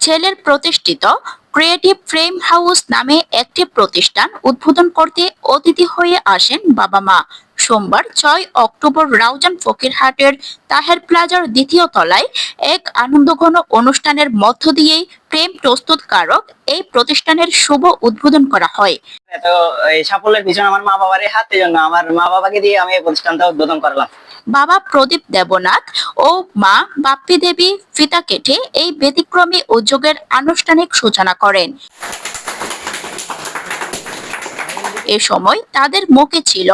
ছেলের প্রতিষ্ঠিত creative frame house নামে একটি প্রতিষ্ঠান উদ্বোধন করতে অতিথি হয়ে আসেন বাবা মা। সোমবার ছয় অক্টোবর রাউজান ফকিরহাটের তাহের প্লাজার দ্বিতীয় তলায় এক আনন্দঘন অনুষ্ঠানের মধ্য দিয়েই প্রেম প্রস্তুতকারক এই প্রতিষ্ঠানের শুভ উদ্বোধন করা হয়। তো এই সাফল্যের পিছনে আমার মা বাবার হাত জন্য আমার মা বাবাকে দিয়ে আমি এই প্রতিষ্ঠানটা উদ্বোধন করলাম। বাবা প্রদীপ দেবনাথ ও মা বাপ্পি দেবী ফিতা কেটে এই ব্যতিক্রমী উদ্যোগের আনুষ্ঠানিক সূচনা করেন। এ সময় তাদের মুখে ছিল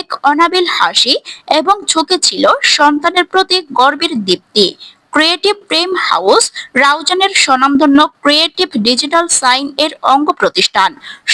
এক অনাবিল হাসি এবং চোখে ছিল সন্তানের প্রতি গর্বের দীপ্তি। ক্রিয়েটিভ প্রেম হাউস রাউজানের স্বনামধন্য ক্রিয়েটিভ ডিজিটাল সাইন এর অঙ্গ প্রতিষ্ঠান।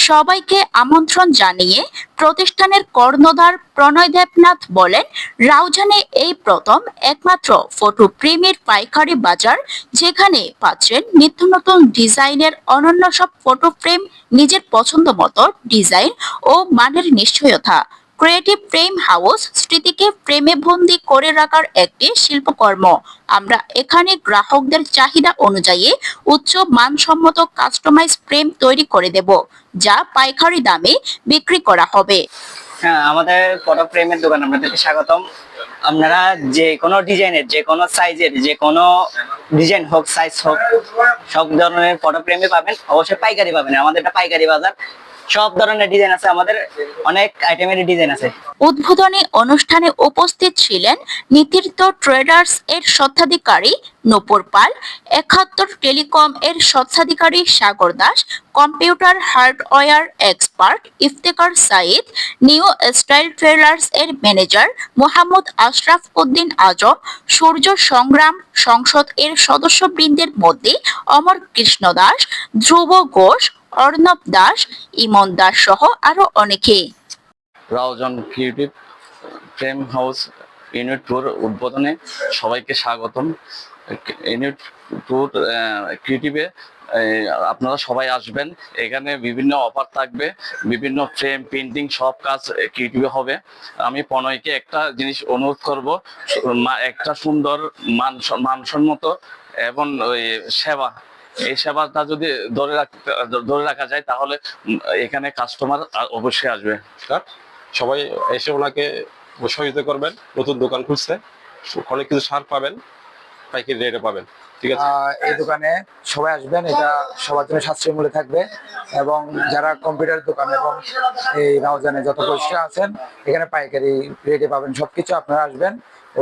সবাইকে আমন্ত্রণ জানিয়ে প্রতিষ্ঠানের কর্ণধার প্রণয় দেবনাথ বলেন, রাউজানে এই প্রথম একমাত্র ফটো প্রেমের পাইকারি বাজার, যেখানে পাচ্ছেন নিত্য নতুন ডিজাইনের অনন্য সব ফটো ফ্রেম, নিজের পছন্দ মতো ডিজাইন ও মানের নিশ্চয়তা। ক্রিয়েটিভ ফ্রেম হাউস স্মৃতিকে ফ্রেমে বন্দি করে রাখার একটি শিল্পকর্ম। আমরা এখানে গ্রাহকদের চাহিদা অনুযায়ী উচ্চ মানসম্মত কাস্টমাইজ ফ্রেম তৈরি করে দেব, যা পাইকারি দামে বিক্রি করা হবে। হ্যাঁ আমাদের ফটো ফ্রেমের দোকান আপনাদেরকে স্বাগতম। আপনারা যে কোনো ডিজাইনের, যে কোনো সাইজের যে কোনো ডিজাইন হোক সাইজ হোক, সব ধরনের ফটো ফ্রেমে পাবেন। অবশ্যই পাইকারি পাবেন। আমাদের একটা পাইকারি বাজার। সব ধরনের ডিজাইন আছে, আমাদের অনেক আইটেমের ডিজাইন আছে। উদ্বোধনী অনুষ্ঠানে উপস্থিত ছিলেন নীতির্ত ট্রেডার্স এর স্বত্বাধিকারী নূপুর পাল, একাত্তর টেলিকম এর স্বত্বাধিকারী Sagar Das, computer hardware expert Iftekar Sayeed, new style trailers এর ম্যানেজার মোহাম্মদ আশরাফ উদ্দিন আজম, সূর্য সংগ্রাম সংসদ এর সদস্যবৃন্দের মধ্যে অমর কৃষ্ণ দাস, ধ্রুব ঘোষ অর্ণব দাস, ইমন দাস সহ আরও অনেকে। Raozan creative frame house unit tour উদ্বোধনে সবাইকে স্বাগতম। ইউনিট ট্যুর ক্রিয়েটিভে আপনারা সবাই আসবেন। এখানে বিভিন্ন অফার থাকবে, বিভিন্ন ফ্রেম পেন্টিং সব কাজ ক্রিয়েটিভে হবে। আমি প্রণয়কে একটা জিনিস অনুরোধ করব একটা সুন্দর মান মানসম্মত এবং সেবা এই সেবাটা যদি ধরে রাখতে ধরে রাখা যায় তাহলে এখানে কাস্টমার অবশ্যই আসবে। সবাই এসে ওনাকে সহযোগিতা করবেন নতুন দোকান খুলছে অনেক কিছু সার পাবেন পাইকারি রেটে পাবেন। ঠিক আছে? এই দোকানে সবাই আসবেন এটা সবার জন্য সাশ্রয় মূল্যে থাকবে। এবং যারা কম্পিউটার দোকান এবং এই রাউজানে যত পরিষ্কার আছেন এখানে পাইকারি রেটে পাবেন সবকিছু আপনারা আসবেন। ও